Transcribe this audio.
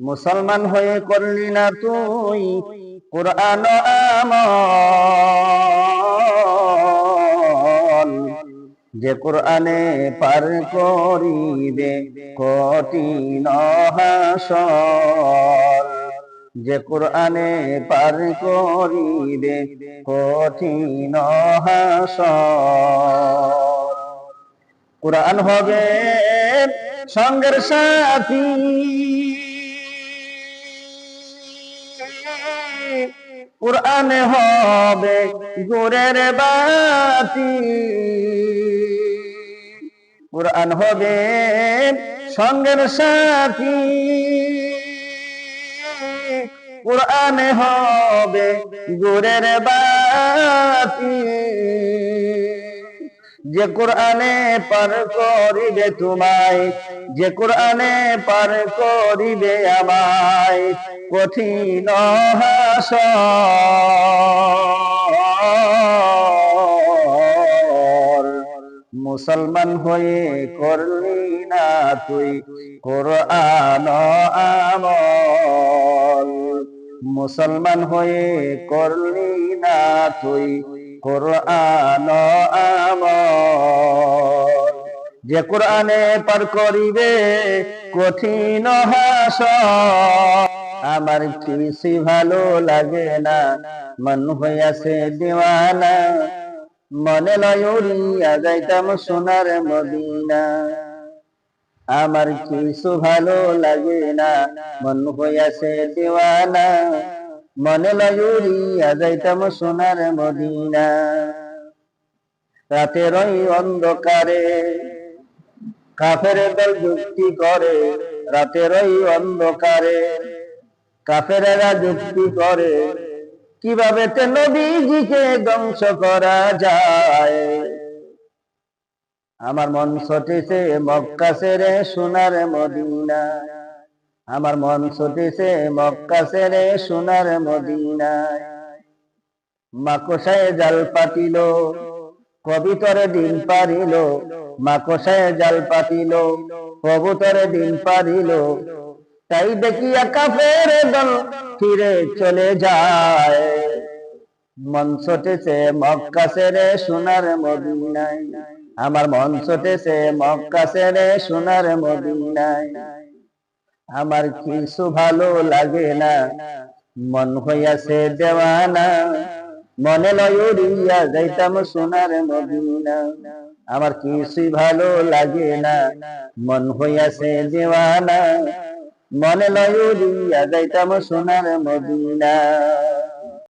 মুসলমান হয়ে করলি না তুই কোরআন আমল। যে কোরআনে পার করিবে কঠিন হাসর। যে কোরআনে পার করিবে কঠিন হাসর। কোরআন হবে সঙ্গের সাথী। কোরআন হবে গোরের বাতি। কোরআন হবে সঙ্গের সাথী। কোরআনে হবে গোরের বাতি। যে কোরআনে পার করিবে তোমায়, যে কোরআনে পার করিবে আমায়, কঠিন হাসর। মুসলমান হয়ে করলি না তুই কোরআন আমল। মুসলমান হয়ে করলি না তুই কোরআন আমল। যে কোরআনে পার করিবে কঠিন হাস আমার কিছু ভালো লাগে না, মন হইয়াছে দিওয়ানা। মনে লয়, উড়িয়া যাইতাম সোনার মদিনা। আমার কিছু ভালো লাগে না, মন হইয়াছে দিওয়ানা। মনে লয়ুরিয়া যাইতাম সোনার মদিনা। রাতের ওই অন্ধকারে কাফের দল যুক্তি করে রাতের ওই অন্ধকারে কাফেরেরা যুক্তি করে, কীভাবে তে নবীজিকে ধ্বংস করা যায়? আমার মন ছটেছে মক্কা সেরে সোনার মদিনা। আমার মন ছুটেছে মক্কা সেরে সোনার মদিনায়। মাকসায় জাল পাতিল, কবিতরে দিন পারিল, মাকসায় জাল পাতিল, কবুতরে দিন পারিল। তাই দেখিয়া কাফের দল ফিরে চলে যায়। মন ছটেছে মক্কা সেরে সোনার মদিনায়। আমার মন ছটেছে মক্কা সেরে সোনার মদিনায়। আমার কিছু ভালো লাগে না। মন হইয়াছে দেওয়ানা। মনে লয়ুরিয়া যাইতাম সোনার মদিনা। আমার কিছুই ভালো লাগে না। মন হইয়াছে দেওয়ানা। মনে লয়ুরিয়া যাইতাম সোনার মদিনা।